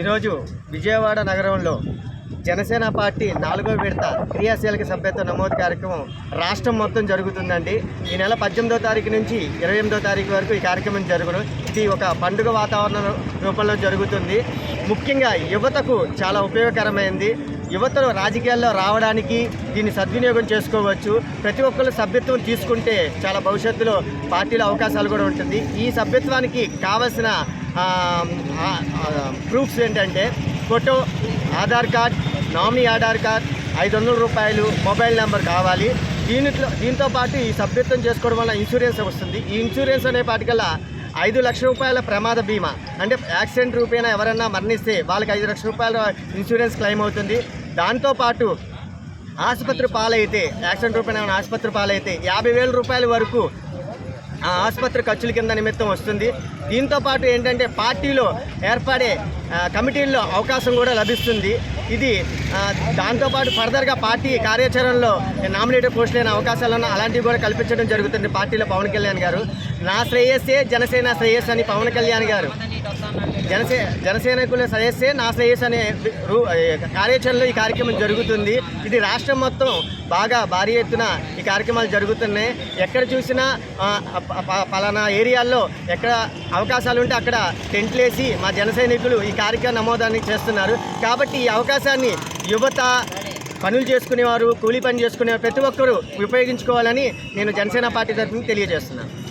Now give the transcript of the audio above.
ఈరోజు విజయవాడ నగరంలో జనసేన పార్టీ నాలుగో విడత క్రియాశీలక సభ్యత్వ నమోదు కార్యక్రమం రాష్ట్రం మొత్తం జరుగుతుందండి. ఈ నెల పద్దెనిమిదో తారీఖు నుంచి ఇరవై ఎనిమిదో తారీఖు వరకు ఈ కార్యక్రమం జరుగును. ఇది ఒక పండుగ వాతావరణం రూపంలో జరుగుతుంది. ముఖ్యంగా యువతకు చాలా ఉపయోగకరమైంది. యువతను రాజకీయాల్లో రావడానికి దీన్ని సద్వినియోగం చేసుకోవచ్చు. ప్రతి ఒక్కరు సభ్యత్వం తీసుకుంటే చాలా భవిష్యత్తులో పార్టీలో అవకాశాలు కూడా ఉంటుంది. ఈ సభ్యత్వానికి కావలసిన ప్రూఫ్స్ ఏంటంటే photo Aadhaar card nominee Aadhaar card ఐదు వందల రూపాయలు మొబైల్ నెంబర్ కావాలి. దీనిలో దీంతో పాటు ఈ సభ్యత్వం చేసుకోవడం వల్ల ఇన్సూరెన్స్ వస్తుంది. ఈ ఇన్సూరెన్స్ అనే పాటికల్లా ఐదు లక్షల రూపాయల ప్రమాద బీమా అంటే యాక్సిడెంట్ రూపేణా ఎవరన్నా మరణిస్తే వాళ్ళకి ఐదు లక్షల రూపాయల ఇన్సూరెన్స్ క్లెయిమ్ అవుతుంది. దాంతోపాటు ఆసుపత్రి పాలైతే యాక్సిడెంట్ రూపేణా ఏమైనా ఆసుపత్రి పాలైతే యాభై వేల రూపాయల వరకు ఆ ఆసుపత్రి ఖర్చుల కింద నిమిత్తం వస్తుంది. దీంతో పాటు ఏంటంటే పార్టీలో ఏర్పడే కమిటీల్లో అవకాశం కూడా లభిస్తుంది. ఇది దాంతోపాటు ఫర్దర్గా పార్టీ కార్యాచరణలో నామినేటెడ్ పోస్టులు అవకాశాలను అలాంటివి కూడా కల్పించడం జరుగుతుంది పార్టీలో పవన్ కళ్యాణ్ గారు. నా శ్రేయస్సే జనసేన శ్రేయస్ అని పవన్ కళ్యాణ్ గారు జనసే జనసేనకుల సదస్సే నా శ్రేయస్ అనే రూ- కార్యాచరణలో ఈ కార్యక్రమం జరుగుతుంది. ఇది రాష్ట్రం మొత్తం బాగా భారీ ఎత్తున ఈ కార్యక్రమాలు జరుగుతున్నాయి. ఎక్కడ చూసినా పలానా ఏరియాల్లో ఎక్కడ అవకాశాలు ఉంటే అక్కడ టెంట్లు వేసి మా జన సైనికులు ఈ కార్యక్రమ నమోదాన్ని చేస్తున్నారు. కాబట్టి ఈ అవకాశాన్ని యువత పనులు చేసుకునేవారు కూలీ పని చేసుకునే ప్రతి ఒక్కరూ ఉపయోగించుకోవాలని నేను జనసేన పార్టీ తరఫున తెలియజేస్తున్నాను.